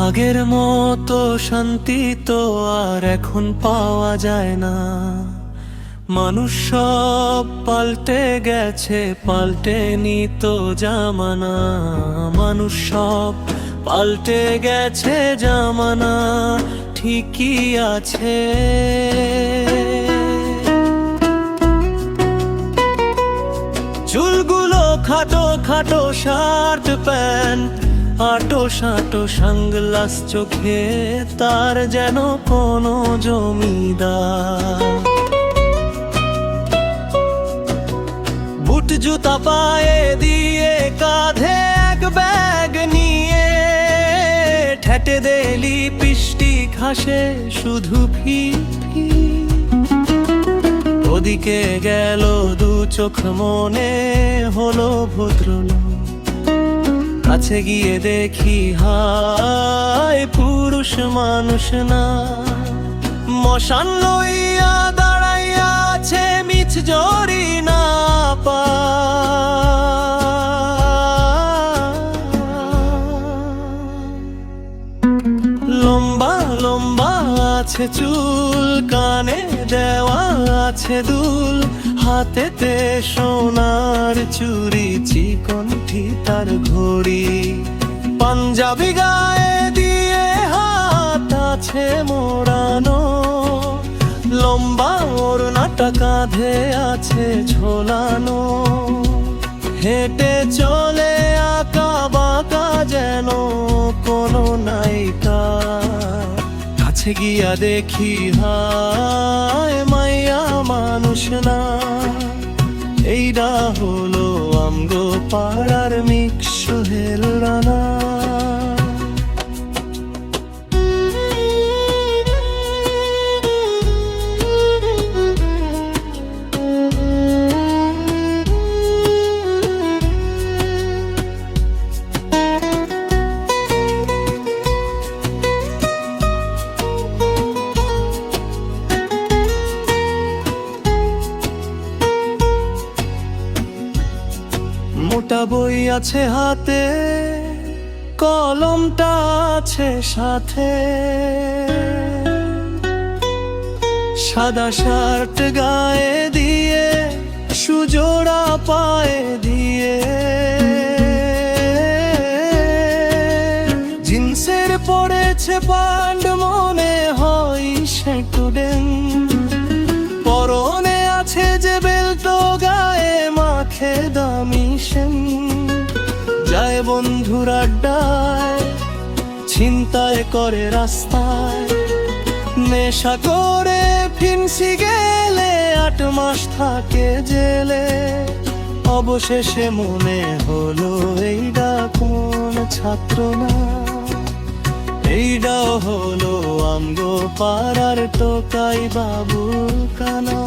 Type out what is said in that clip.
আগের মতো শান্তি তো আর এখন পাওয়া যায় না। মানুষ সব পাল্টে গেছে, পাল্টে নিত জামানা। মানুষ সব পাল্টে গেছে জামানা, ঠিকই আছে। চুলগুলো খাটো খাটো শার্ট প্যান্ট আটো সাটো সাংগ্লাস চোখে তার যেন কোনো জমিদার। বুট জুতা পায়ে দিয়ে কাঁধে এক ব্যাগ নিয়ে, ঠেটে দেলি পিষ্টি ঘাসে শুধু ফি। ওদিকে গেল দু চোখ মনে হলো ভদ্রলোক। কাছে গিয়ে দেখি, হায়, পুরুষ মানুষ না। মশান লইয়া দাঁড়াইয়া আছে, মিছ জরি না পা। লম্বা লম্বা আছে চুল, কানে দেওয়া আছে দুল। হাতেতে সোনার চুরি চিকন তার ঘড়ি। পাঞ্জাবি গায়ে দিয়ে হাত আছে মোড়ানো। লম্বা ওড়নাটা কাঁধে আছে ঝোলানো। হেঁটে চলে আঁকা কাছে গিয়া দেখি হায় মাইয়া মানুষ না। এইটা হলো আমগো পাড়ার মিক্স হেল রানা। মোটা বই আছে হাতে, কলমটা আছে সাথে। সাদা শার্ট গায়ে দিয়ে, সুজোড়া পায়ে দিয়ে। জিন্সের পড়েছে পান্ড মনে হয় স্টুডেন্ট বন্ধুর আড্ডায় ছিনতায় করে রাস্তায়। নেশা করে ফিনসি গেলে আট মাস থাকে জেলে। অবশেষে মনে হলো এইটা কোন ছাত্র না। এইটাও হলো আমগো পাড়ার টোকাই বাবু কানা।